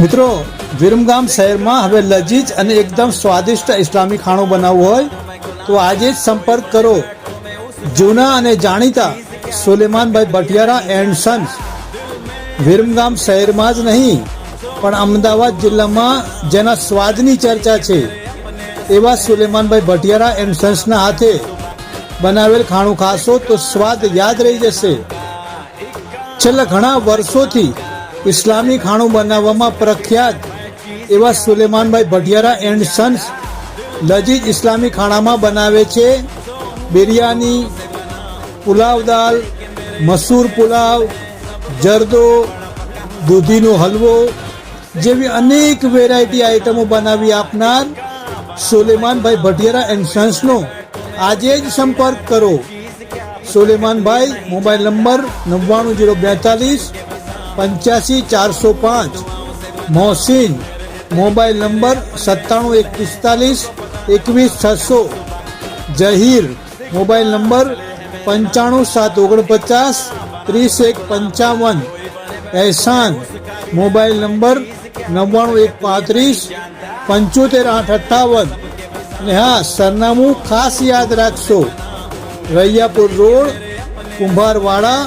મિત્રો, વિરમગામ શહેરમાં હવે લજીજ અને એકદમ સ્વાદિષ્ટ ઇસ્લામી ખાણું બનાવવું હોય તો આજે જ સંપર્ક કરો જૂના અને જાણીતા સુલેમાનભાઈ ભટિયારા એન્ડ સન્સ. વિરમગામ શહેરમાં જ નહીં, પણ અમદાવાદ જિલ્લામાં જેના સ્વાદની ચર્ચા છે, એવા સુલેમાનભાઈ ભટિયારા એન્ડ સન્સના હાથે બનાવેલ ખાણું ખાશો તો સ્વાદ યાદ રહી જશે. છેલ્લા ઘણા વર્ષોથી ઇસ્લામી ખાણું બનાવવામાં પ્રખ્યાત એવા સુલેમાનભાઈ ભટિયારા એન્ડ સન્સ લજીજ ઇસ્લામી ખાણામાં બનાવે છે. બિરયાની, પુલાવ દાલ, મસૂર પુલાવ, જરદો, દૂધીનો હલવો જેવી અનેક વેરાયટી આઈટમો બનાવી આપનાર સુલેમાનભાઈ ભટિયારા એન્ડ સન્સનો આજે જ સંપર્ક કરો. સુલેમાનભાઈ, મોબાઈલ નંબર નવ્વાણું જીરો બેતાલીસ પંચ્યાસી ચારસો પાંચ. મોહસિન, મોબાઈલ નંબર સત્તાણું એક પિસ્તાલીસ, એકવીસ છસો. જહીર, મોબાઈલ નંબર પંચાણું સાત ઓગણપચાસ, ત્રીસ એક પંચાવન. એહસાન, મોબાઈલ નંબર નવ્વાણું એક પાંત્રીસ, પંચોતેર આઠ અઠ્ઠાવન. અને હા સરનામું ખાસ યાદ રાખશો. રૈયાપુર રોડ, કુંભારવાડા